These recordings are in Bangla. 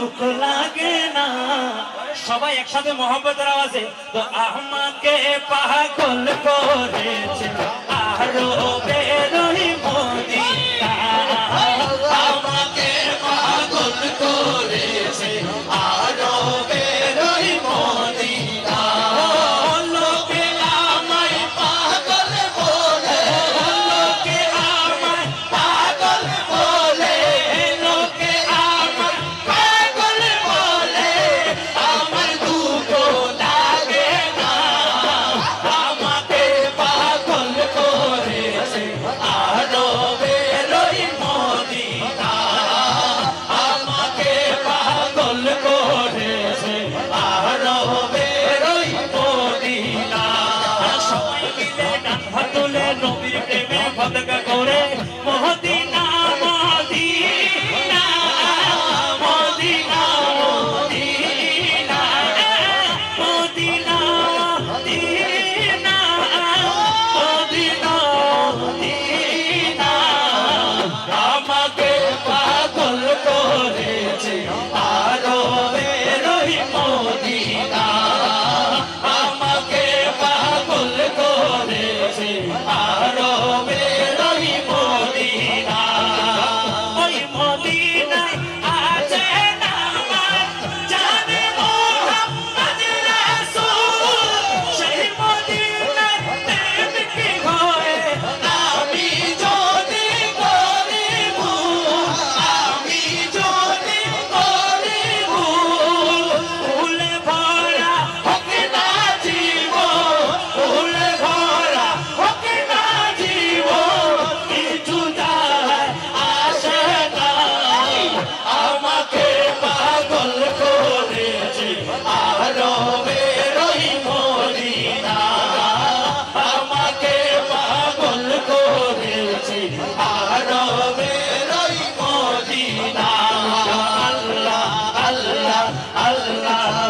দুঃখ লাগে না। সবাই একসাথে মোহাম্মতের আওয়াজে তো আমাকে পাগল করেছে আরও বেরোই মন সদকা করে মহতি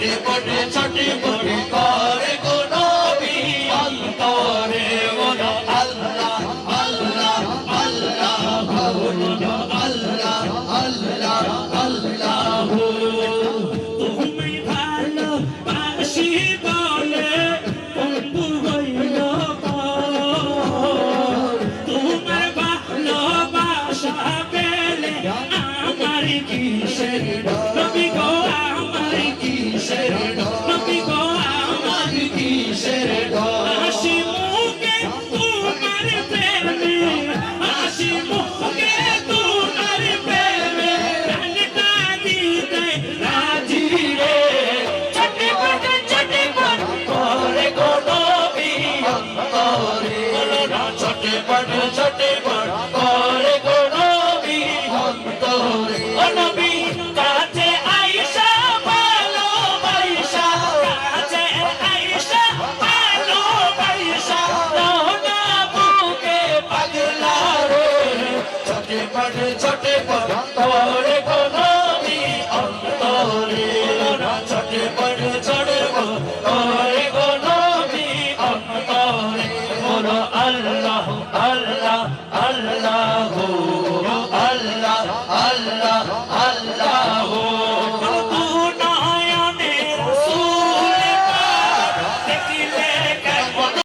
কোটি কোটি ছুটি কোটি করে কোনো অন্তরে মনো আল্লাহ আল্লাহ আল্লাহ মনো আল্লাহ আল্লাহ আল্লাহ। তুমি ভালো বাসি ছোটে বড় ছোটে বড় করে গোনবি হম তোরে অনবি কাছে আয়েশা ভালো বাইশা কাছে আয়েশা ভালো বাইশা রহনা বুকে পাগলা রে ছোটে বড় ছোটে বড় করে